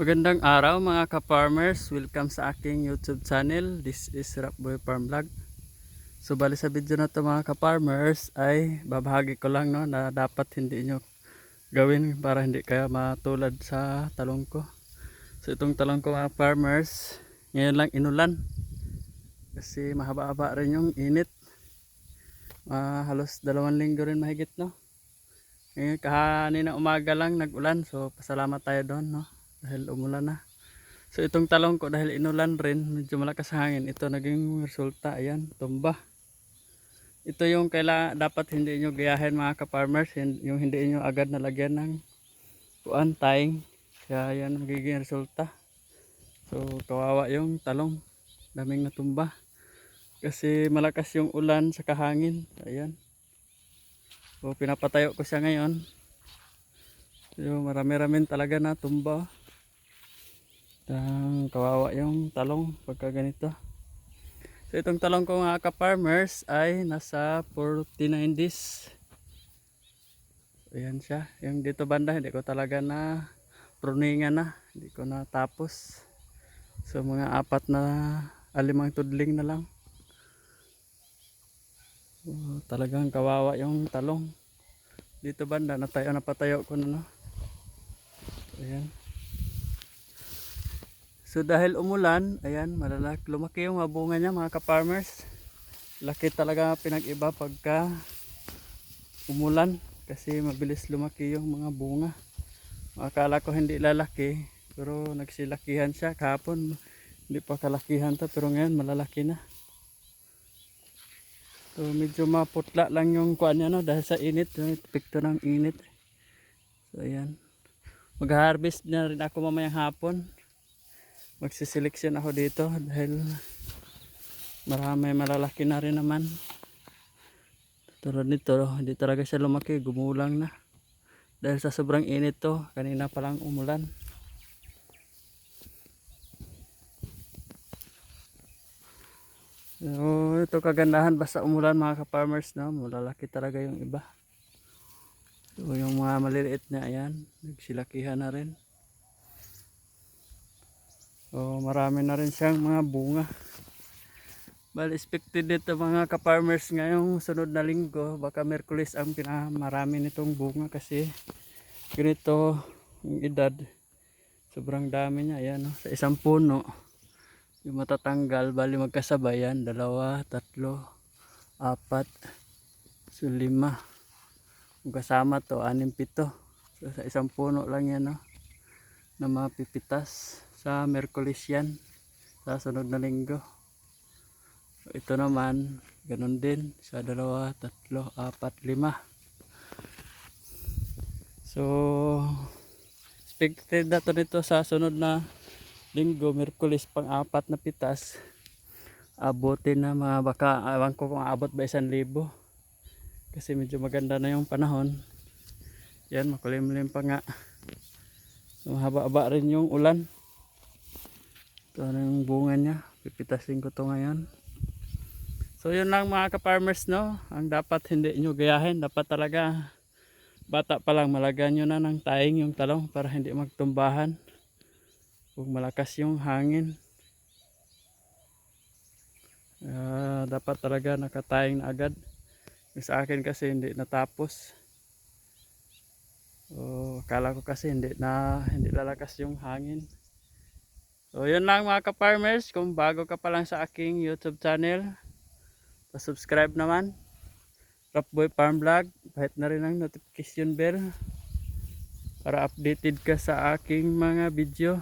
Magandang araw mga ka-farmers. Welcome sa aking YouTube channel. This is Rapboy Farm Vlog. So bali sa video na to mga ka-farmers ay babahagi ko lang no na dapat hindi nyo gawin para hindi kayo matulad sa talong ko. So itong talong ko mga farmers, ngayon lang inulan. Kasi mahaba-haba rin yung init. Ah, halos dalawang linggo rin mahigit no. Ngayon kahanina umaga lang nag-ulan so pasalamat tayo doon no dahil umulan na. So itong talong ko dahil inulan rin, medyo malakas hangin, ito naging resulta, ayan, tumba. Ito yung kaila dapat hindi nyo gayahin mga ka-farmers, yung hindi nyo agad nalagyan ng kuan taing. Kaya yan magiging resulta. So kawawa yung talong, daming natumba. Kasi malakas yung ulan sa kahangin, ayan. So pinapatayo ko siya ngayon. So marami-ramin talaga na tumba. Ang kawawa yung talong pagka ganito. So itong talong ko mga ka-farmers ay nasa 49 days. Ayan siya. Yung dito banda hindi ko talaga na pruningan na. Hindi ko na tapos. So mga apat na alimang tudling na lang. So, talagang kawawa yung talong. Dito banda natayo na patayo ko na no. Ayan. So dahil umulan, ayan, malalak, lumaki yung mga bunga niya mga ka-farmers. Laki talaga pinag-iba pagka umulan kasi mabilis lumaki yung mga bunga. Akala ko hindi lalaki, pero nagsilakihan siya kahapon. Hindi pa kalakihan to, pero ngayon malalaki na. So medyo maputla lang yung kuan niya no dahil sa init, epekto ng init. So ayan. Mag-harvest na rin ako mamayang hapon magsiseleksyon ako dito dahil marami malalaki na rin naman. Tulad nito hindi talaga siya lumaki gumulang na. Dahil sa sobrang init to kanina pa lang umulan. So ito kagandahan basta umulan mga ka-farmers no? Malalaki talaga yung iba. So yung mga maliliit na ayan nagsilakihan na rin So marami na rin siyang mga bunga. Well, expected dito mga ka-farmers ngayong sunod na linggo, baka Merkulis ang pinamarami nitong bunga kasi ganito yung edad. Sobrang dami niya, ayan, no? sa isang puno. Yung matatanggal, bali magkasabay yan, dalawa, tatlo, apat, so lima. Kung kasama to, anim, pito. So, sa isang puno lang yan, no? na mapipitas sa Merkulis yan sa sunod na linggo. Ito naman ganun din sa dalawa, tatlo, apat, lima. So expected na to nito sa sunod na linggo Merkulis pang apat na pitas. Abutin na mga baka awan ko kung abot ba isang libo. Kasi medyo maganda na yung panahon. Yan makulimlim pa nga. So, mahaba-haba rin yung ulan ito na yung bunga niya. Pipitasin ko to ngayon. So yun lang mga ka-farmers no. Ang dapat hindi nyo gayahin. Dapat talaga bata pa lang malagan nyo na ng taing yung talong para hindi magtumbahan. Kung malakas yung hangin. Ah, dapat talaga nakataing na agad. Yung sa akin kasi hindi natapos. So, akala ko kasi hindi na hindi lalakas yung hangin. So yun lang mga ka-farmers, kung bago ka pa lang sa aking YouTube channel, pa-subscribe naman. Rapboy Farm Vlog, bahit na rin ang notification bell para updated ka sa aking mga video.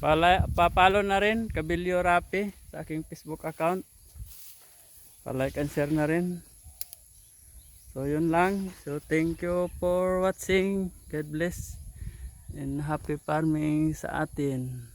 Pala, papalo na rin Kabilyo Rapi sa aking Facebook account. Pa-like and share na rin. So yun lang. So thank you for watching. God bless and happy farming sa atin.